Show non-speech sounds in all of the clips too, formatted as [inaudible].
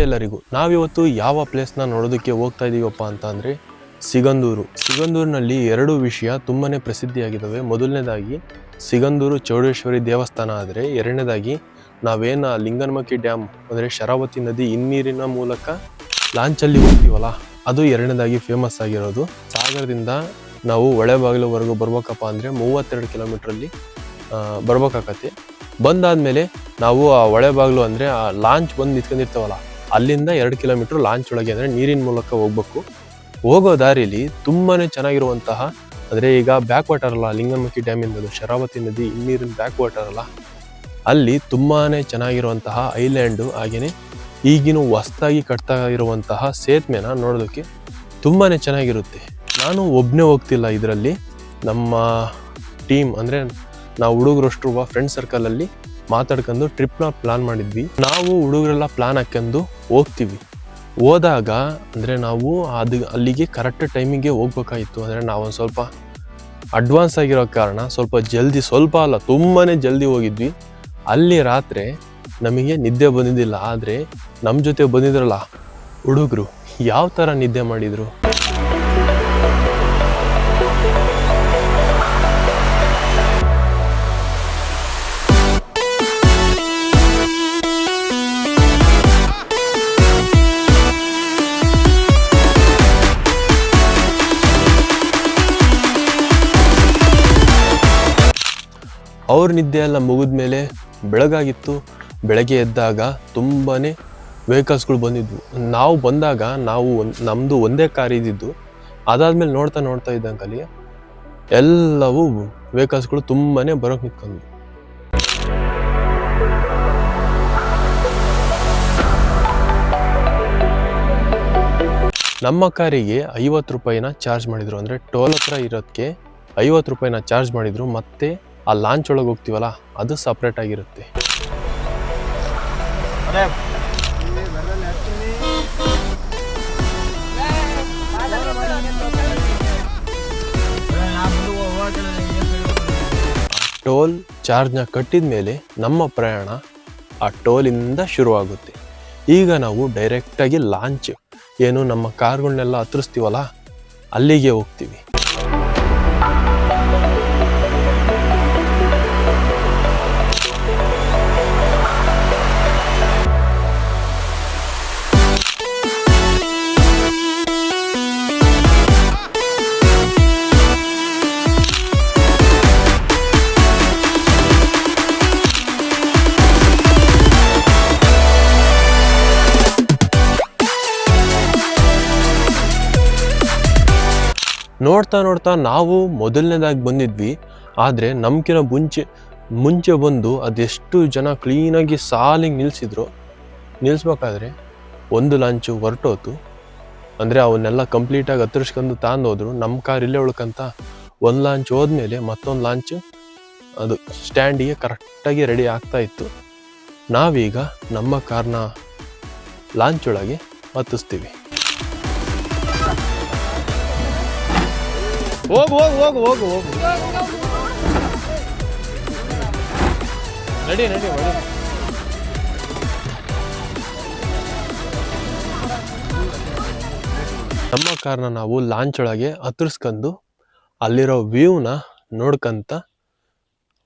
ನಮಸ್ತೆ ಎಲ್ಲರಿಗೂ. ನಾವಿವತ್ತು ಯಾವ ಪ್ಲೇಸ್ನ ನೋಡೋದಕ್ಕೆ ಹೋಗ್ತಾ ಇದ್ದೀವಪ್ಪ ಅಂತ ಅಂದರೆ ಸಿಗಂದೂರು. ಸಿಗಂದೂರಿನಲ್ಲಿ ಎರಡು ವಿಷಯ ತುಂಬಾ ಪ್ರಸಿದ್ಧಿಯಾಗಿದ್ದಾವೆ ಮೊದಲನೇದಾಗಿ ಸಿಗಂದೂರು ಚೌಡೇಶ್ವರಿ ದೇವಸ್ಥಾನ ಆದರೆ ಎರಡನೇದಾಗಿ ನಾವೇನು ಲಿಂಗನಮಕ್ಕಿ ಡ್ಯಾಮ್ ಅಂದರೆ ಶರಾವತಿ ನದಿ ಹಿನ್ನೀರಿನ ಮೂಲಕ ಲಾಂಚಲ್ಲಿ ಹೋಗ್ತೀವಲ್ಲ, ಅದು ಎರಡನೇದಾಗಿ ಫೇಮಸ್ ಆಗಿರೋದು. ಸಾಗರದಿಂದ ನಾವು ಹೊಳೆಬಾಗಿಲುವರೆಗೂ ಬರ್ಬೇಕಪ್ಪ ಅಂದರೆ ಮೂವತ್ತೆರಡು ಕಿಲೋಮೀಟ್ರಲ್ಲಿ ಬರ್ಬೇಕಾಗತ್ತೆ. ಬಂದಾದ ಮೇಲೆ ನಾವು ಆ ಹೊಳೆಬಾಗಿಲು ಅಂದರೆ ಆ ಲಾಂಚ್ ಬಂದು ನಿಂತ್ಕೊಂಡಿರ್ತಾವಲ್ಲ ಅಲ್ಲಿಂದ ಎರಡು ಕಿಲೋಮೀಟ್ರ್ ಲಾಂಚ್ ಒಳಗೆ ಅಂದರೆ ನೀರಿನ ಮೂಲಕ ಹೋಗ್ಬೇಕು. ಹೋಗೋ ದಾರಿಲಿ ತುಂಬಾ ಚೆನ್ನಾಗಿರುವಂತಹ, ಅಂದರೆ ಈಗ ಬ್ಯಾಕ್ ವಾಟರ್ ಅಲ್ಲ ಲಿಂಗನಮಕ್ಕಿ ಡ್ಯಾಮಿಂದ ಶರಾವತಿ ನದಿ ನೀರಿನ ಬ್ಯಾಕ್ ವಾಟರ್ ಅಲ್ಲ, ಅಲ್ಲಿ ತುಂಬಾ ಚೆನ್ನಾಗಿರುವಂತಹ ಐಲ್ಯಾಂಡು ಹಾಗೆಯೇ ಈಗಿನ ಹೊಸ್ದಾಗಿ ಕಟ್ತಾ ಇರುವಂತಹ ಸೇತುವೆನ ನೋಡೋದಕ್ಕೆ ತುಂಬಾ ಚೆನ್ನಾಗಿರುತ್ತೆ. ನಾನು ಒಬ್ಬನೇ ಹೋಗ್ತಿಲ್ಲ ಇದರಲ್ಲಿ. ನಮ್ಮ ಟೀಮ್ ಅಂದರೆ ನಾವು ಹುಡುಗರಷ್ಟು ಫ್ರೆಂಡ್ ಸರ್ಕಲಲ್ಲಿ ಮಾತಾಡ್ಕೊಂಡು ಟ್ರಿಪ್ನ ಪ್ಲಾನ್ ಮಾಡಿದ್ವಿ. ನಾವು ಹುಡುಗರೆಲ್ಲ ಪ್ಲಾನ್ ಹಾಕೊಂಡು ಹೋಗ್ತೀವಿ. ಹೋದಾಗ ಅಂದರೆ ನಾವು ಅದು ಅಲ್ಲಿಗೆ ಕರೆಕ್ಟ್ ಟೈಮಿಗೆ ಹೋಗ್ಬೇಕಾಗಿತ್ತು. ಅಂದರೆ ನಾವೊಂದು ಸ್ವಲ್ಪ ಅಡ್ವಾನ್ಸ್ ಆಗಿರೋ ಕಾರಣ ಸ್ವಲ್ಪ ಜಲ್ದಿ, ಸ್ವಲ್ಪ ಅಲ್ಲ ತುಂಬಾ ಜಲ್ದಿ ಹೋಗಿದ್ವಿ. ಅಲ್ಲಿ ರಾತ್ರಿ ನಮಗೆ ನಿದ್ದೆ ಬಂದಿದ್ದಿಲ್ಲ. ಆದರೆ ನಮ್ಮ ಜೊತೆ ಬಂದಿದ್ರಲ್ಲ ಹುಡುಗರು, ಯಾವ ಥರ ನಿದ್ದೆ ಮಾಡಿದರು? ಅವ್ರ ನಿದ್ದೆ ಎಲ್ಲ ಮುಗಿದ ಮೇಲೆ ಬೆಳಗಾಗಿತ್ತು. ಬೆಳಗ್ಗೆ ಎದ್ದಾಗ ತುಂಬಾ ವೆಹಿಕಲ್ಸ್ಗಳು ಬಂದಿದ್ವು. ನಾವು ಬಂದಾಗ ನಾವು ಒಂದು ನಮ್ಮದು ಒಂದೇ ಕಾರ್ ಇದ್ದಿದ್ದು. ಅದಾದ್ಮೇಲೆ ನೋಡ್ತಾ ನೋಡ್ತಾ ಇದ್ದಂಗಲ್ಲಿ ಎಲ್ಲವೂ ವೆಹಿಕಲ್ಸ್ಗಳು ತುಂಬಾ ಬರೋಕೆ ನಿಂತ್ಕೊಂಡ್ವು. ನಮ್ಮ ಕಾರಿಗೆ ಐವತ್ತು ರೂಪಾಯಿನ ಚಾರ್ಜ್ ಮಾಡಿದರು. ಅಂದರೆ ಟೋಲ್ ಹತ್ರ ಇರೋದಕ್ಕೆ ಐವತ್ತು ರೂಪಾಯಿನ ಚಾರ್ಜ್ ಮಾಡಿದರು. ಮತ್ತೆ ಆ ಲಾಂಚ್ ಒಳಗೆ ಹೋಗ್ತೀವಲ್ಲ, ಅದು ಸಪ್ರೇಟ್ ಆಗಿರುತ್ತೆ. ಟೋಲ್ ಚಾರ್ಜ್ನ ಕಟ್ಟಿದ ಮೇಲೆ ನಮ್ಮ ಪ್ರಯಾಣ ಆ ಟೋಲಿಂದ ಶುರುವಾಗುತ್ತೆ. ಈಗ ನಾವು ಡೈರೆಕ್ಟಾಗಿ ಲಾಂಚ್, ಏನು ನಮ್ಮ ಕಾರ್ಗಳನ್ನೆಲ್ಲ ಹತ್ತಿರಿಸ್ತೀವಲ್ಲ ಅಲ್ಲಿಗೆ ಹೋಗ್ತೀವಿ. ನೋಡ್ತಾ ನೋಡ್ತಾ ನಾವು ಮೊದಲನೇದಾಗಿ ಬಂದಿದ್ವಿ. ಆದರೆ ನಮ್ಕಿನ ಮುಂಚೆ ಮುಂಚೆ ಬಂದು ಅದೆಷ್ಟು ಜನ ಕ್ಲೀನಾಗಿ ಸಾಲಿಗೆ ನಿಲ್ಲಿಸಿದ್ರು ನಿಲ್ಲಿಸ್ಬೇಕಾದ್ರೆ ಒಂದು ಲಾಂಚು ಹೊರಟೋತು. ಅಂದರೆ ಅವನ್ನೆಲ್ಲ ಕಂಪ್ಲೀಟಾಗಿ ಹತ್ತಿರ್ಸ್ಕೊಂಡು ತಾಂದೋದ್ರು. ನಮ್ಮ ಕಾರ್ ಇಲ್ಲೇ ಉಳ್ಕಂತ ಒಂದು ಲಾಂಚ್ ಹೋದ್ಮೇಲೆ ಮತ್ತೊಂದು ಲಾಂಚ್ ಅದು ಸ್ಟ್ಯಾಂಡಿಗೆ ಕರೆಕ್ಟಾಗಿ ರೆಡಿ ಆಗ್ತಾ ಇತ್ತು. ನಾವೀಗ ನಮ್ಮ ಕಾರ್ನ ಲಾಂಚ್ ಒಳಗೆ ಹತ್ತಿಸ್ತೀವಿ. ಹೋಗು ಹೋಗು ಹೋಗು ಹೋಗು ಹೋಗು. ನಡಿ ನಡಿ, ಒಳ್ಳೆ. ನಮ್ಮ ಕಾರ್ನ ನಾವು ಲಾಂಚ್ ಒಳಗೆ ಹತ್ತಿರ್ಸ್ಕೊಂಡು ಅಲ್ಲಿರೋ ವ್ಯೂನ ನೋಡ್ಕಂತ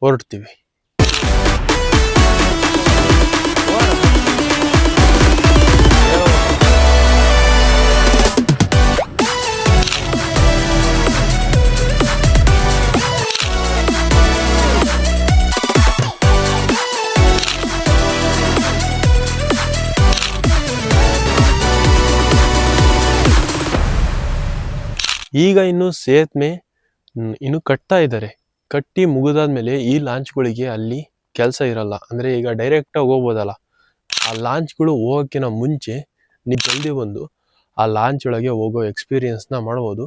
ಹೊರಡ್ತೀವಿ. ಈಗ ಇನ್ನು ಸೇತುವೆ ಇನ್ನು ಕಟ್ತಾ ಇದ್ದಾರೆ. ಕಟ್ಟಿ ಮುಗಿದಾದ್ಮೇಲೆ ಈ ಲಾಂಚ್ಗಳಿಗೆ ಅಲ್ಲಿ ಕೆಲಸ ಇರಲ್ಲ. ಅಂದರೆ ಈಗ ಡೈರೆಕ್ಟಾಗಿ ಹೋಗ್ಬೋದಲ್ಲ. ಆ ಲಾಂಚ್ಗಳು ಹೋಗೋಕ್ಕಿಂತ ಮುಂಚೆ ನೀವು ಜಲ್ದಿ ಬಂದು ಆ ಲಾಂಚ್ ಒಳಗೆ ಹೋಗೋ ಎಕ್ಸ್ಪೀರಿಯನ್ಸ್ನ ಮಾಡ್ಬೋದು.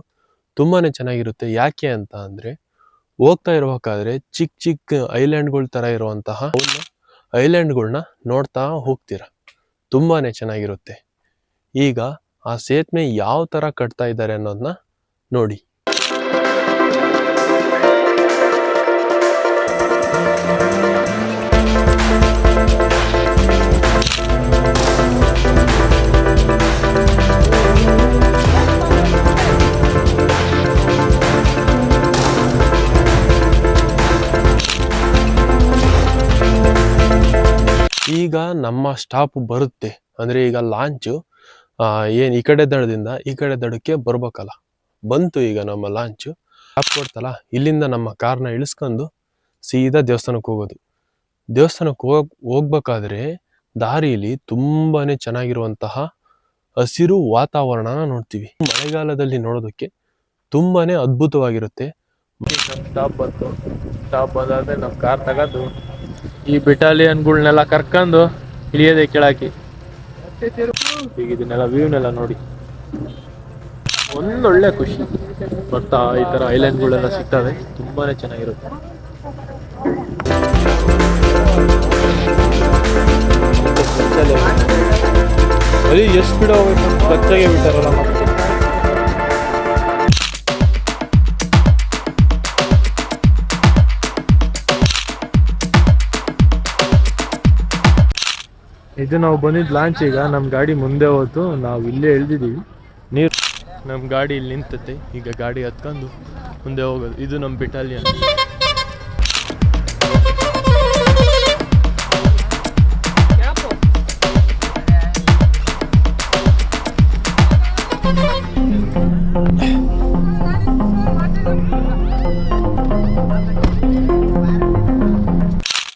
ತುಂಬಾ ಚೆನ್ನಾಗಿರುತ್ತೆ. ಯಾಕೆ ಅಂತ ಅಂದರೆ ಹೋಗ್ತಾ ಇರಬೇಕಾದ್ರೆ ಚಿಕ್ಕ ಚಿಕ್ಕ ಐಲ್ಯಾಂಡ್ಗಳ ಥರ ಇರುವಂತಹ ಐಲ್ಯಾಂಡ್ಗಳನ್ನ ನೋಡ್ತಾ ಹೋಗ್ತೀರ. ತುಂಬಾ ಚೆನ್ನಾಗಿರುತ್ತೆ. ಈಗ ಆ ಸೇತುವೆ ಯಾವ ಥರ ಕಟ್ತಾ ಇದ್ದಾರೆ ಅನ್ನೋದನ್ನ ನೋಡಿ. ಈಗ ನಮ್ಮ ಸ್ಟಾಪ್ ಬರುತ್ತೆ. ಅಂದ್ರೆ ಈಗ ಲಾಂಚು ಏನ್ ಈ ಕಡೆ ದಡದಿಂದ ಈ ಕಡೆ ದಡಕ್ಕೆ ಬರ್ಬೇಕಲ್ಲ. ಬಂತು ಈಗ ನಮ್ಮ ಲಾಂಚು ಆಪ್ ಕೊಡ್ತಲ್ಲ ಇಲ್ಲಿಂದ ನಮ್ಮ ಕಾರ್ನ ಇಳಿಸ್ಕೊಂಡು ಸೀದಾ ದೇವಸ್ಥಾನಕ್ಕೆ ಹೋಗೋದು. ದೇವಸ್ಥಾನಕ್ಕೆ ಹೋಗ್ ಹೋಗ್ಬೇಕಾದ್ರೆ ದಾರಿಯಲ್ಲಿ ತುಂಬಾ ಚೆನ್ನಾಗಿರುವಂತಹ ಹಸಿರು ವಾತಾವರಣನ ನೋಡ್ತೀವಿ. ಮಳೆಗಾಲದಲ್ಲಿ ನೋಡೋದಕ್ಕೆ ತುಂಬಾ ಅದ್ಭುತವಾಗಿರುತ್ತೆ. ಸ್ಟಾಪ್ ಬಂತು. ಸ್ಟಾಪ್ ಬಂದಾದ್ರೆ ನಮ್ಮ ಕಾರ್ ತಗೊಂಡು ಈ ಬಿಟಾಲಿಯನ್ಗಳನ್ನೆಲ್ಲ ಕರ್ಕೊಂಡು ಇಳಿಯೋದೇ ಕೆಳಕ್ಕೆ ಈಗ ಇದನ್ನೆಲ್ಲ ವ್ಯೂನೆಲ್ಲ ನೋಡಿ. ಒಂದೊಳ್ಳೆ ಖುಷಿ. ಬರ್ತಾ ಈ ತರ ಐಲ್ಯಾಂಡ್ಗಳೆಲ್ಲ ಸಿಗ್ತವೆ ತುಂಬಾನೇ ಚೆನ್ನಾಗಿರುತ್ತೆ. ಬರೀ ಎಷ್ಟು ಸ್ಪೀಡ್ ಹೋಗ್ಬೇಕು ಕಚ್ಚಾಗೆ ಬಿಟ್ಟಾರಲ್ಲ ಮತ್ತೆ. ಇದು ನಾವು ಬಂದಿದ್ದು ಲಾಂಚ್ ಈಗ ನಮ್ಮ ಗಾಡಿ ಮುಂದೆ ಹೋಯ್ತು. ನಾವು ಇಲ್ಲೇ ಇಳ್ದಿದ್ದೀವಿ. ನೀರು ನಮ್ಮ ಗಾಡಿ ಇಲ್ಲಿ ನಿಂತತೆ. ಈಗ ಗಾಡಿ ಹತ್ಕೊಂಡು ಮುಂದೆ ಹೋಗೋದು. ಇದು ನಮ್ಮ ಬಿಟಾಲಿಯನ್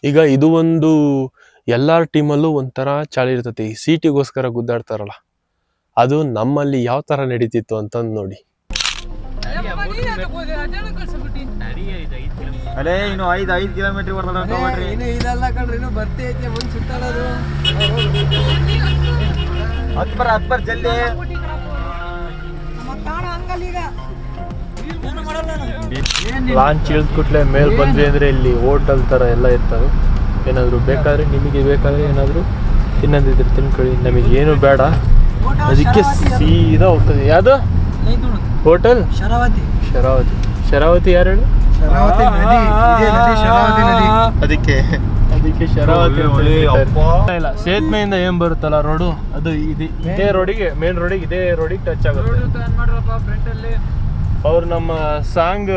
ಈಗ ಇದು ಒಂದು ಎಲ್ಲಾರ್ ಟೀಮಲ್ಲೂ ಒಂಥರ ಚಾಳಿ ಇರ್ತತಿ. ಸೀಟಿಗೋಸ್ಕರ ಗುದ್ದಾಡ್ತಾರಲ್ಲ. ಅದು ನಮ್ಮಲ್ಲಿ ಯಾವ ತರ ನಡೀತಿತ್ತು ಅಂತಂದು ನೋಡಿ. ಅಲೇ ಇನ್ನು ಐದು ಐದು ಕಿಲೋಮೀಟರ್ ಬರ್ತದ ತಗೊಳ್ರಿ ಇನ್ನು ಇದೆಲ್ಲ ಕಣ್ರಿ ಇನ್ನು ಮುಂದೆ ಬರ ಬರ್ ಜಲ್ದಿ. ಲಾಂಚ್ ಇಳಿದ್ಕುಟ್ಲೆ ಮೇಲ್ ಬಂದ್ವಿ ಅಂದ್ರೆ ಇಲ್ಲಿ ಹೋಟೆಲ್ ತರ ಎಲ್ಲ ಇರ್ತವೆ. ಏನಾದ್ರು ಬೇಕಾದ್ರೆ ನಿಮಗೆ ಬೇಕಾದ್ರೆ ಏನಾದ್ರು ತಿನ್ನೋದಿದ್ರೆ ತಿನ್ಕೊಳ್ಳಿ. ನಮಗೆ ಏನು ಬೇಡ. ಅದಕ್ಕೆ ಸೀದಾ ಹೋಗ್ತದೆ ಯಾವುದು ಹೋಟೆಲ್ ಶರಾವತಿ ಶರಾವತಿ ಶರಾವತಿ ಯಾರು ಹೇಳು ಶರಾವತಿ ನದಿ ಇದೇ ನದಿ ಶರಾವತಿ ನದಿ ಅದಕ್ಕೆ ಅದಕ್ಕೆ ಶರಾವತಿ. ಇಲ್ಲ ಸೇತ್ಮೆಯಿಂದ ಏನ್ ಬರುತ್ತಲ್ಲ ರೋಡು ಅದು ಇದು ಇದೇ ರೋಡಿಗೆ ಮೇನ್ ರೋಡಿಗೆ ಇದೇ ರೋಡಿಗೆ ಟಚ್ ಆಗುತ್ತೆ ಮಾಡ್ರಪ್ಪ ಫ್ರಂಟ್ ಅಲ್ಲಿ ಅವ್ರು ನಮ್ಮ ಸಾಂಗ್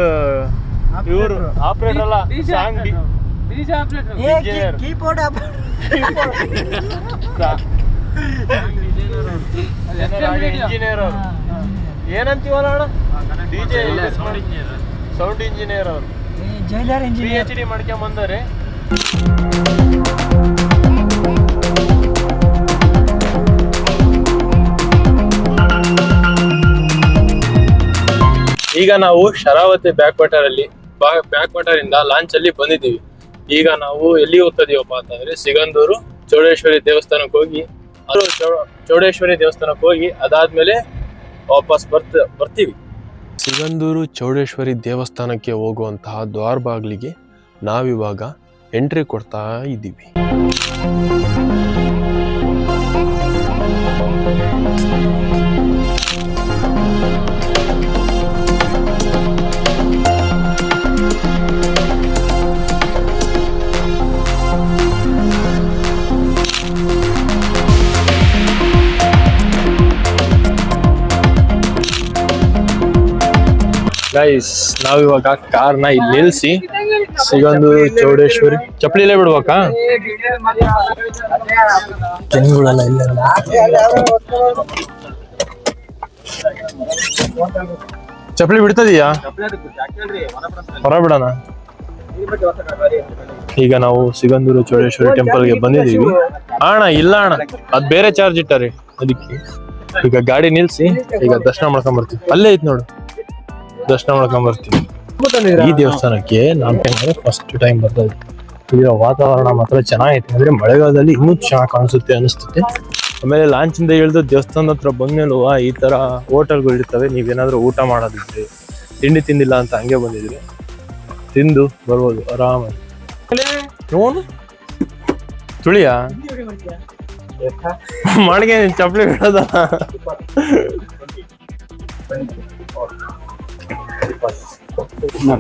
ಇವರು ಆಪರೇಟರ್ ಅಲ್ಲ ಸಾಂಗ್. ಕೀಬೋರ್ಡ್ ಇಂಜಿನಿಯರ್ ಅವರು. ಏನಂತೀವಲ್ಲ ಅಣ್ಣ? ಡಿಜೆ ಸೌಂಡ್ ಇಂಜಿನಿಯರ್ ಅವರು. ಪಿ ಎಚ್ ಡಿ ಮಾಡ್ಕೊಂಬಂದರೆ ಈಗ ನಾವು ಶರಾವತಿ ಬ್ಯಾಕ್ ವಾಟರ್ ಅಲ್ಲಿ ಬ್ಯಾಕ್ ವಾಟರ್ ಇಂದ ಲಾಂಚ್ ಅಲ್ಲಿ ಬಂದಿದ್ದೀವಿ. ಈಗ ನಾವು ಎಲ್ಲಿ ಹೋಗ್ತದೀವಪ್ಪ ಅಂತಂದ್ರೆ ಸಿಗಂದೂರು ಚೌಡೇಶ್ವರಿ ದೇವಸ್ಥಾನಕ್ಕೆ ಹೋಗಿ ಅದು ಚೌಡೇಶ್ವರಿ ದೇವಸ್ಥಾನಕ್ಕೆ ಹೋಗಿ ಅದಾದ್ಮೇಲೆ ವಾಪಸ್ ಬರ್ತ, ಬರ್ತೀವಿ. ಸಿಗಂದೂರು ಚೌಡೇಶ್ವರಿ ದೇವಸ್ಥಾನಕ್ಕೆ ಹೋಗುವಂತಹ ದ್ವಾರ ಬಾಗಿಲಿಗೆ ನಾವಿವಾಗ ಎಂಟ್ರಿ ಕೊಡ್ತಾ ಇದ್ದೀವಿ. ಗೈಸ್ ನಾವಿವಾಗ ಕಾರ್ನ ಇಲ್ಲಿ ನಿಲ್ಸಿ ಸಿಗೊಂದು ಚೌಡೇಶ್ವರಿ. ಚಪ್ಪಲಿಲೇ ಬಿಡ್ಬೇಕಾ? ತೆಂಗುಗಳೆಲ್ಲ ಇಲ್ಲ ಚಪ್ಪಲಿ ಬಿಡ್ತದೀಯಾ? ಹೊರ ಬಿಡೋಣ. ಈಗ ನಾವು ಸಿಗಂದೂರು ಚೌಡೇಶ್ವರಿ ಟೆಂಪಲ್ಗೆ ಬಂದಿದ್ದೀವಿ. ಅಣ್ಣ ಇಲ್ಲ ಅಣ್ಣ ಅದ್ ಬೇರೆ ಚಾರ್ಜ್ ಇಟ್ಟಾರೆ. ಅದಕ್ಕೆ ಈಗ ಗಾಡಿ ನಿಲ್ಸಿ ಈಗ ದರ್ಶನ ಮಾಡ್ಕೊಂಡ್ ಬರ್ತೀವಿ. ಅಲ್ಲೇ ಐತ್ ನೋಡು. ದರ್ಶನ ಮಾಡ್ಕೊಂಡ್ ಬರ್ತೀನಿ. ಈ ದೇವಸ್ಥಾನಕ್ಕೆ ನಾನ್ ಫಸ್ಟ್ ಟೈಮ್ ಬರ್ತದೆ ಇಲ್ಲಿರೋ ವಾತಾವರಣ ಮಾತ್ರ ಚೆನ್ನಾಗೈತೆ. ಅಂದ್ರೆ ಮಳೆಗಾಲದಲ್ಲಿ ಇನ್ನೂ ಚೆನ್ನಾಗಿ ಕಾಣಿಸುತ್ತೆ ಅನಿಸ್ತದೆ ಆಮೇಲೆ ಲಾಂಚಿಂದ ಇಳಿದು ದೇವಸ್ಥಾನದ ಹತ್ರ ಬಂದ್ಮೇಲೂ ಈ ತರ ಹೋಟೆಲ್ಗಳು ಇರ್ತವೆ. ನೀವೇನಾದ್ರೂ ಊಟ ಮಾಡೋದಿದ್ರೆ ತಿಂಡಿ ತಿಂದಿಲ್ಲ ಅಂತ ಹಂಗೆ ಬಂದಿದ್ರೆ ತಿಂದು ಬರ್ಬೋದು ಆರಾಮಾಗಿ. ನೋಡು. ತುಳಿಯ? [laughs] ಮಾಡಿಗೆ ಚಪ್ಪಲಿ ಬಿಡೋದ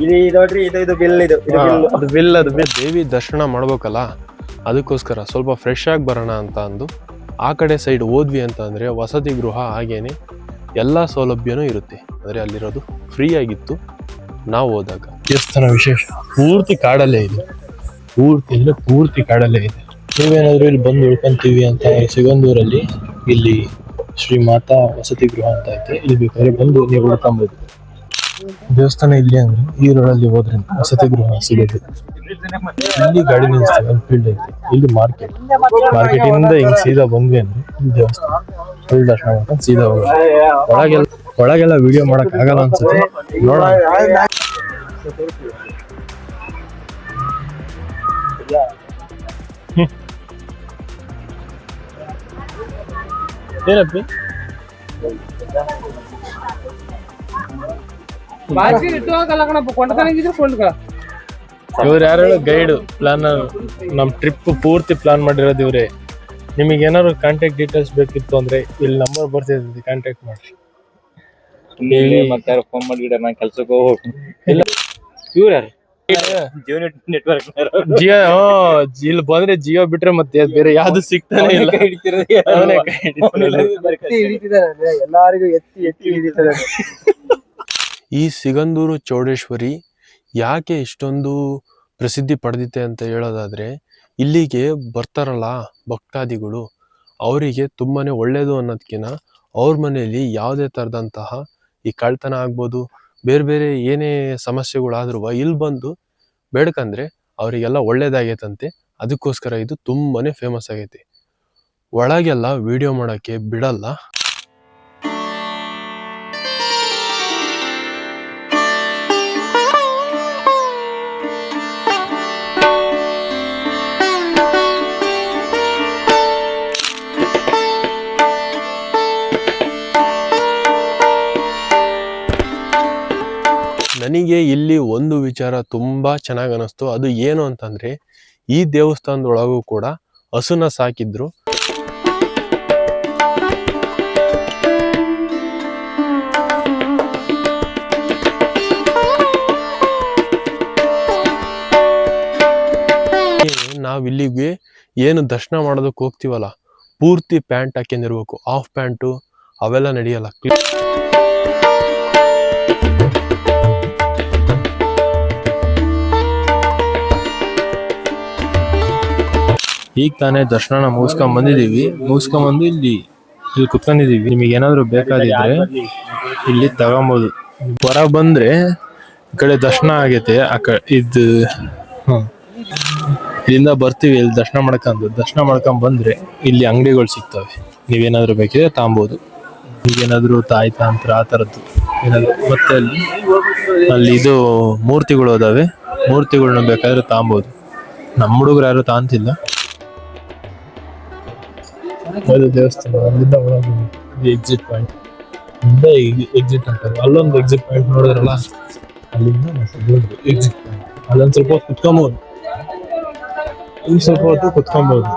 ಇದು ಇದು ನೋಡ್ರಿ ಇದು ಇದು ಬಿಲ್ ಇದು ಇದು bill. ಅದು ಬಿಲ್ ಅದು ಬಿಲ್ ದೇವಿ ದರ್ಶನ ಮಾಡ್ಬೇಕಲ್ಲ ಅದಕ್ಕೋಸ್ಕರ ಸ್ವಲ್ಪ ಫ್ರೆಶ್ ಆಗಿ ಬರೋಣ ಅಂತ ಅಂದು ಆ ಕಡೆ ಸೈಡ್ ಹೋದ್ವಿ ಅಂತ ಅಂದ್ರೆ ವಸತಿ ಗೃಹ ಹಾಗೇನೆ ಎಲ್ಲ ಸೌಲಭ್ಯನೂ ಇರುತ್ತೆ. ಅಂದ್ರೆ ಅಲ್ಲಿರೋದು ಫ್ರೀ ಆಗಿತ್ತು. ನಾವು ಹೋದಾಗ. ದೇವಸ್ಥಾನ ವಿಶೇಷ. ಪೂರ್ತಿ ಕಾಡಲ್ಲೇ ಇದೆ. ಪೂರ್ತಿ ಅಂದ್ರೆ ಪೂರ್ತಿ ಕಾಡಲ್ಲೇ ಇದೆ. ನೀವೇನಾದ್ರೂ ಇಲ್ಲಿ ಬಂದು ಉಳ್ಕೊಂತೀವಿ ಅಂತ ಸಿಗಂದೂರಲ್ಲಿ ಇಲ್ಲಿ ಶ್ರೀ ಮಾತಾ ವಸತಿ ಗೃಹ ಅಂತ ಐತೆ. ಇಲ್ಲಿ ಬೇಕಾದ್ರೆ ಬಂದು ನೀವು ಉಳ್ಕೊಬೋದು. ದೇವಸ್ಥಾನ ಇಲ್ಲಿ ಅಂದ್ರೆ ಈ ರೋಡಲ್ಲಿ ಹೋದ್ರೆ ವಸತಿ ಗೃಹ ಸಿಗುತ್ತೆ ಇಲ್ಲಿ ಗಾಡಿ ನಿಲ್ಲಿಸ್ತೀವಿ ಒಂದು ಫೀಲ್ಡ್ ಐತೆ. ಇಲ್ಲಿ ಮಾರ್ಕೆಟ್ ಮಾರ್ಕೆಟ್ ಇಂದ ಹಿಂಗ್ ಸೀದಾ ಬಂದ್ವಿ ಅಂದ್ರೆ ದೇವಸ್ಥಾನ. ಫುಲ್ ದರ್ಶನ ಮಾಡ್ಕೊಂಡು ಸೀದಾ ಹೋಗೋದು. ಒಳಗೆಲ್ಲ ಒಳಗೆಲ್ಲ ವಿಡಿಯೋ ಮಾಡಕ್ ಆಗಲ್ಲ ಅನ್ಸುತ್ತೆ. ನೋಡೋಣ. ಏನಪ್ಪಿ? ಬಾಜಿ ಇಟ್ಟು ಹೋಗಲ್ಲ ಕಣಪ್ಪ ಕೊಂಡ್ಕೊಂಡಂಗಿದ್ರೆ ಕೊಂಡ್ಕ. ಇವ್ರು ಯಾರು ಗೈಡ್ ಪ್ಲಾನರ್ ನಮ್ ಟ್ರಿಪ್ ಪೂರ್ತಿ ಪ್ಲಾನ್ ಮಾಡಿರೋದು ಇವ್ರೆ. ನಿಮಗೆ ಏನಾದ್ರು ಕಾಂಟ್ಯಾಕ್ಟ್ ಡೀಟೇಲ್ಸ್ ಬೇಕಿತ್ತು ಅಂದ್ರೆ ಇಲ್ಲಿ ನಂಬರ್ ಬರ್ತಿರ್ತದೆ ಕಾಂಟ್ಯಾಕ್ಟ್ ಮಾಡಿ ಮತ್ತೆ ಫೋನ್ ಮಾಡಿದ್ರೆ ನಾನು ಕೆಲ್ಸಕ್ಕೆ ಹೋಗ್ಬೇಕು ಇವ್ರು ಯಾರು? ಜಿಯೋ ನೆಟ್ವರ್ಕ್ ಜಿಯೋ ಇಲ್ಲಿ ಬಂದ್ರೆ ಜಿಯೋ ಬಿಟ್ರೆ ಮತ್ತೆ ಬೇರೆ ಯಾವ್ದು ಸಿಗ್ತಾನೆ ಇಲ್ಲ. ಕೈ ಎಲ್ಲಾರಿಗೂ ಎತ್ತಿ ಎತ್ತಿ ಹಿಡಿತಾರೆ ಈ ಸಿಗಂದೂರು ಚೌಡೇಶ್ವರಿ ಯಾಕೆ ಇಷ್ಟೊಂದು ಪ್ರಸಿದ್ಧಿ ಪಡೆದಿದೆ ಅಂತ ಹೇಳೋದಾದರೆ, ಇಲ್ಲಿಗೆ ಬರ್ತಾರಲ್ಲ ಭಕ್ತಾದಿಗಳು, ಅವರಿಗೆ ತುಂಬಾ ಒಳ್ಳೆಯದು ಅನ್ನೋದಕ್ಕಿಂತ ಅವ್ರ ಮನೆಯಲ್ಲಿ ಯಾವುದೇ ಥರದಂತಹ ಈ ಕಳ್ತನ ಆಗ್ಬೋದು, ಬೇರೆ ಬೇರೆ ಏನೇ ಸಮಸ್ಯೆಗಳಾದ್ರೂ ಇಲ್ಲಿ ಬಂದು ಬೇಡ್ಕಂದ್ರೆ ಅವರಿಗೆಲ್ಲ ಒಳ್ಳೇದಾಗೈತಂತೆ, ಅದಕ್ಕೋಸ್ಕರ ಇದು ತುಂಬಾ ಫೇಮಸ್ ಆಗೈತಿ. ಒಳಗೆಲ್ಲ ವಿಡಿಯೋ ಮಾಡೋಕ್ಕೆ ಬಿಡಲ್ಲ. ನನಗೆ ಇಲ್ಲಿ ಒಂದು ವಿಚಾರ ತುಂಬಾ ಚೆನ್ನಾಗಿ ಅನಿಸ್ತು. ಅದು ಏನು ಅಂತಂದ್ರೆ, ಈ ದೇವಸ್ಥಾನದೊಳಗೂ ಕೂಡ ಹಸುನ ಸಾಕಿದ್ರು. ನಾವ್ ಇಲ್ಲಿಗೆ ಏನು ದರ್ಶನ ಮಾಡೋದಕ್ಕೆ ಹೋಗ್ತೀವಲ್ಲ, ಪೂರ್ತಿ ಪ್ಯಾಂಟ್ ಹಾಕೊಂಡಿರ್ಬೇಕು ಹಾಫ್ ಪ್ಯಾಂಟು ಅವೆಲ್ಲ ನಡೆಯಲ್ಲ. ಈಗ ತಾನೇ ದರ್ಶನ ಮುಗಿಸ್ಕೊಂಡ್ ಬಂದಿದೀವಿ. ಮುಗಿಸ್ಕೊಂಡ್ ಬಂದು ಇಲ್ಲಿ ಇಲ್ಲಿ ಕುತ್ಕೊಂಡಿದೀವಿ. ನಿಮಗೆ ಏನಾದ್ರು ಬೇಕಾದಿದ್ರೆ ಇಲ್ಲಿ ತಗೊಂಬೋದು. ಹೊರ ಬಂದ್ರೆ ಈ ಕಡೆ ದರ್ಶನ ಆಗೈತೆ. ಆ ಕಡೆ ಇದು. ಇಲ್ಲಿಂದ ಬರ್ತೀವಿ ಇಲ್ಲಿ ದರ್ಶನ ಮಾಡ್ಕೊಂಡು. ದರ್ಶನ ಮಾಡ್ಕೊಂಡ್ ಬಂದ್ರೆ ಇಲ್ಲಿ ಅಂಗಡಿಗಳು ಸಿಗ್ತವೆ. ನೀವೇನಾದ್ರು ಬೇಕಿದ್ರೆ ತಾಂಬೋದು. ಈಗೇನಾದ್ರು ತಾಯಿ ತಾಂತ್ರ ಆ ಥರದ್ದು ಏನಾದ್ರು ಮತ್ತೆ ಅಲ್ಲಿ ಅಲ್ಲಿ ಇದು ಮೂರ್ತಿಗಳು ಅದಾವೆ. ಮೂರ್ತಿಗಳನ್ನ ಬೇಕಾದ್ರೆ ತಾಂಬೋದು. ನಮ್ಮ ಹುಡುಗರು ಯಾರು ತಾಂತಿಲ್ಲ. ಅದು ದೇವಸ್ಥಾನ ಅಲ್ಲಿಂದ ಒಳಗೆ ಎಕ್ಸಿಟ್ ಪಾಯಿಂಟ್ ಇಂದ ಎಕ್ಸಿಟ್ ಅಂತಾರೆ ಅಲ್ಲೊಂದು ಎಕ್ಸಿಟ್ ಪಾಯಿಂಟ್ ನೋಡಿದ್ರಲ್ಲ? ಅಲ್ಲಿಂದ ಎಕ್ಸಿಟ್ ಪಾಯಿಂಟ್ ಅಲ್ಲೊಂದ್ ಸ್ವಲ್ಪ ಹೊತ್ತು ಕುತ್ಕೊಬೋದು. ಇಲ್ಲಿ ಸ್ವಲ್ಪ ಹೊತ್ತು ಕುತ್ಕೊಬೋದು.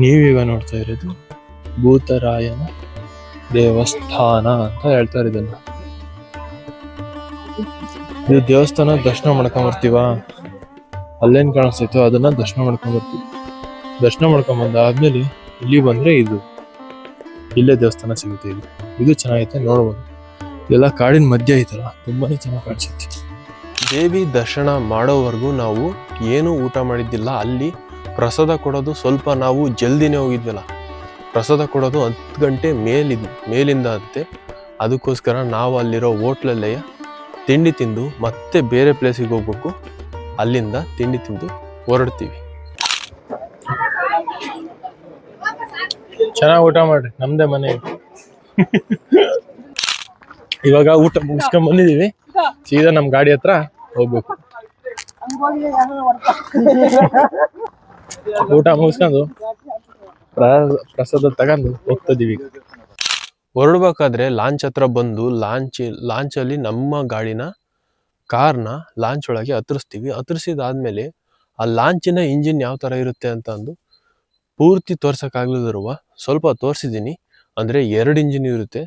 ನೀವೀಗ ನೋಡ್ತಾ ಇರೋದು ಭೂತರಾಯನ ದೇವಸ್ಥಾನ ಅಂತ ಹೇಳ್ತಾರೆ ಇದನ್ನ ಇದು ದೇವಸ್ಥಾನ ದರ್ಶನ ಮಾಡ್ಕೊಂಡ್ ಅಲ್ಲೇನು ಅಲ್ಲೇನ್ ಕಾಣಿಸ್ತೈತೋ ಅದನ್ನ ದರ್ಶನ ಮಾಡ್ಕೊಂಡ್ ಬರ್ತೀವಿ. ದರ್ಶನ ಮಾಡ್ಕೊಂಡ್ ಬಂದಾದ್ಮೇಲೆ ಇಲ್ಲಿ ಬಂದ್ರೆ ಇದು. ಇಲ್ಲೇ ದೇವಸ್ಥಾನ ಸಿಗುತ್ತೆ ಇದು. ಇದು ಚೆನ್ನಾಗೈತೆ ನೋಡ್ಬೋದು. ಇದೆಲ್ಲ ಕಾಡಿನ ಮಧ್ಯ ಐತಲ್ಲ, ತುಂಬಾನೇ ಚೆನ್ನಾಗಿ ಕಾಣಿಸುತ್ತೆ. ದೇವಿ ದರ್ಶನ ಮಾಡೋವರೆಗೂ ನಾವು ಏನು ಊಟ ಮಾಡಿದ್ದಿಲ್ಲ, ಅಲ್ಲಿ ಪ್ರಸಾದ ಕೊಡೋದು ಸ್ವಲ್ಪ ನಾವು ಜಲ್ದಿನೇ ಹೋಗಿದ್ವಲ್ಲ. ಪ್ರಸಾದ ಕೊಡೋದು ಹತ್ತು ಗಂಟೆ ಮೇಲಿದ್, ಮೇಲಿಂದ ಅಂತೆ. ಅದಕ್ಕೋಸ್ಕರ ನಾವು ಅಲ್ಲಿರೋ ಹೋಟ್ಲಲ್ಲೇ ತಿಂಡಿ ತಿಂದು ಮತ್ತೆ ಬೇರೆ ಪ್ಲೇಸಿಗೆ ಹೋಗ್ಬೇಕು. ಅಲ್ಲಿಂದ ತಿಂಡಿ ತಿಂದು ಹೊರಡ್ತೀವಿ. ಚೆನ್ನಾಗಿ ಊಟ ಮಾಡ್ರಿ, ನಮ್ದೇ ಮನೆ ಇವಾಗ ಊಟ ಮುಗಿಸ್ಕೊಂಡ್ ಬಂದಿದೀವಿ. ಸೀದಾ ನಮ್ಮ ಗಾಡಿ ಹತ್ರ ಹೋಗ್ಬೇಕು. ಊಟ ಮುಗಿಸ್ಕೊಂಡು ಪ್ರ- ಪ್ರಸಾದ ತಗೊಂಡು ಹೋಗ್ತಿದ್ದೀವಿ ಈಗ. ಹೊರಡ್ಬೇಕಾದ್ರೆ ಲಾಂಚ್ ಹತ್ರ ಬಂದು ಲಾಂಚ್ ಲಾಂಚ್ ಅಲ್ಲಿ ನಮ್ಮ ಗಾಡಿನ ಕಾರ್ನ ಲಾಂಚ್ ಒಳಗೆ ಹತ್ರಿಸ್ತೀವಿ. ಹತ್ರಿಸಿದಾದ್ಮೇಲೆ ಆ ಲಾಂಚಿನ ಇಂಜಿನ್ ಯಾವ ತರ ಇರುತ್ತೆ ಅಂತ ಅಂದು ಪೂರ್ತಿ ತೋರ್ಸಕ್ಕಾಗ್ಲಿರುವ ಸ್ವಲ್ಪ ತೋರಿಸಿದ್ದೀನಿ. ಅಂದ್ರೆ ಎರಡು ಇಂಜಿನ್ ಇರುತ್ತೆ.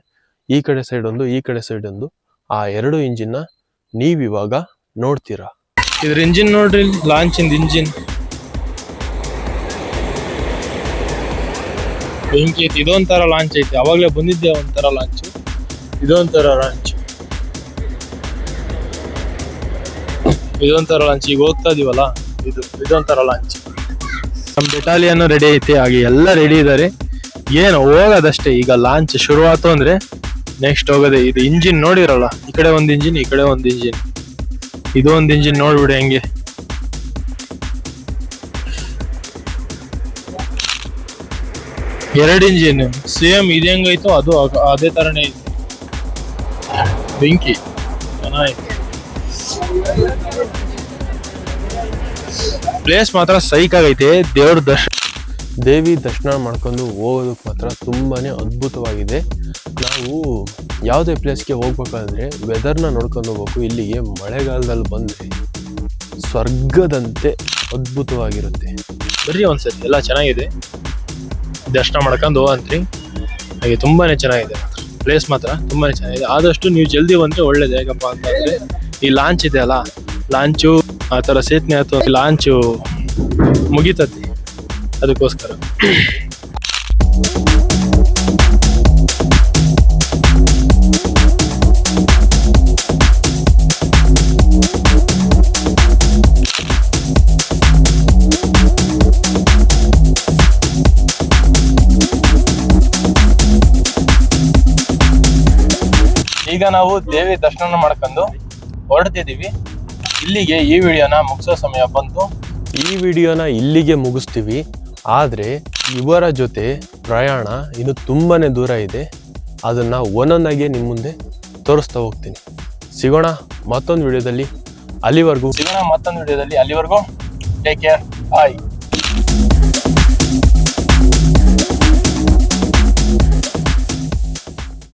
ಈ ಕಡೆ ಸೈಡ್ ಒಂದು ಈ ಕಡೆ ಸೈಡ್ ಒಂದು. ಆ ಎರಡು ಇಂಜಿನ್ನ ನೀವಿವಾಗ ನೋಡ್ತೀರಾ? ಇದ್ರ ಇಂಜಿನ್ ನೋಡ್ರಿ ಲಾಂಚ್ ಇಂಜಿನ್. ಬೆಂಕಿ ಐತಿ ಇದೊಂಥರ ಲಾಂಚ್ ಐತಿ. ಅವಾಗಲೇ ಬಂದಿದ್ದೆ ಒಂಥರ ಲಾಂಚ್ ಇದೊಂಥರ ಲಾಂಚ್ ಇದೊಂಥರ ಲಾಂಚ್ ಈಗ ಹೋಗ್ತಾ ಇದೀವಲ್ಲ? ಇದು, ಇದೊಂಥರ ಲಾಂಚ್ ನಮ್ಮ ಬೆಟಾಲಿಯನ್ ರೆಡಿ ಐತಿ. ಹಾಗೆ ಎಲ್ಲ ರೆಡಿ ಇದ್ದಾರೆ ಏನು, ಹೋಗೋದಷ್ಟೇ. ಈಗ ಲಾಂಚ್ ಶುರುವಾತು ಅಂದ್ರೆ ನೆಕ್ಸ್ಟ್ ಹೋಗೋದೆ. ಇದು ಇಂಜಿನ್ ನೋಡಿರಲ್ಲ? ಈ ಕಡೆ ಒಂದು ಇಂಜಿನ್ ಈ ಕಡೆ ಒಂದು ಇಂಜಿನ್ ಇದು ಒಂದು ಇಂಜಿನ್ ನೋಡ್ಬಿಡಿ ಹೆಂಗೆ. ಎರಡು ಇಂಜಿನ್ ಸೇಮ್ ಇದು ಹೆಂಗೈತೋ ಅದು ಅದೇ ತರನೇ ಇದೆ. ಬೆಂಕಿ. ಚೆನ್ನಾಗಿ ಪ್ಲೇಸ್ ಮಾತ್ರ ಸೈಕ್ ಆಗೈತೆ. ದೇವ್ರ ದರ್ಶನ ದೇವಿ ದರ್ಶನ ಮಾಡ್ಕೊಂಡು ಹೋಗೋದಕ್ಕೆ ಮಾತ್ರ ತುಂಬಾ ಅದ್ಭುತವಾಗಿದೆ. ನಾವು ಯಾವುದೇ ಪ್ಲೇಸ್ಗೆ ಹೋಗ್ಬೇಕಾದ್ರೆ ವೆದರ್ನ ನೋಡ್ಕೊಂಡು ಹೋಗ್ಬೇಕು. ಇಲ್ಲಿಗೆ ಮಳೆಗಾಲದಲ್ಲಿ ಬಂದರೆ ಸ್ವರ್ಗದಂತೆ ಅದ್ಭುತವಾಗಿರುತ್ತೆ. ಬರ್ರಿ ಒಂದ್ಸತಿ. ಎಲ್ಲ ಚೆನ್ನಾಗಿದೆ. ದರ್ಶನ ಮಾಡ್ಕೊಂಡು ಹೋಗಂತ್ರಿ. ಹಾಗೆ ತುಂಬಾನೇ ಚೆನ್ನಾಗಿದೆ. ಪ್ಲೇಸ್ ಮಾತ್ರ ತುಂಬಾನೇ ಚೆನ್ನಾಗಿದೆ. ಆದಷ್ಟು ನೀವು ಜಲ್ದಿ ಬಂದ್ರೆ ಒಳ್ಳೇದು. ಹೇಗಪ್ಪ ಅಂತಂದ್ರೆ ಈ ಲಾಂಚ್ ಇದೆ ಅಲ್ಲ? ಲಾಂಚು ಆ ಥರ ಸೇತನೆ ಲಾಂಚು ಮುಗಿತತಿ ಅದಕ್ಕೋಸ್ಕರ. ಈಗ ನಾವು ದೇವಿ ದರ್ಶನ ಮಾಡ್ಕೊಂಡು ಹೊರಡ್ತಿದ್ದೀವಿ. ಇಲ್ಲಿಗೆ ಈ ವಿಡಿಯೋನ ಮುಗಿಸೋ ಸಮಯ ಬಂತು. ಈ ವಿಡಿಯೋನ ಇಲ್ಲಿಗೆ ಮುಗಿಸ್ತೀವಿ. ಆದರೆ ಇವರ ಜೊತೆ ಪ್ರಯಾಣ ಇನ್ನು ತುಂಬಾ ದೂರ ಇದೆ. ಅದನ್ನು ಒಂದೊಂದಾಗಿ ನಿಮ್ಮ ಮುಂದೆ ತೋರಿಸ್ತಾ ಹೋಗ್ತೀನಿ. ಸಿಗೋಣ ಮತ್ತೊಂದು ವಿಡಿಯೋದಲ್ಲಿ. ಅಲ್ಲಿವರೆಗೂ. ಸಿಗೋಣ ಮತ್ತೊಂದು ವಿಡಿಯೋದಲ್ಲಿ. ಅಲ್ಲಿವರೆಗೂ ಟೇಕ್ ಕೇರ್ ಬಾಯ್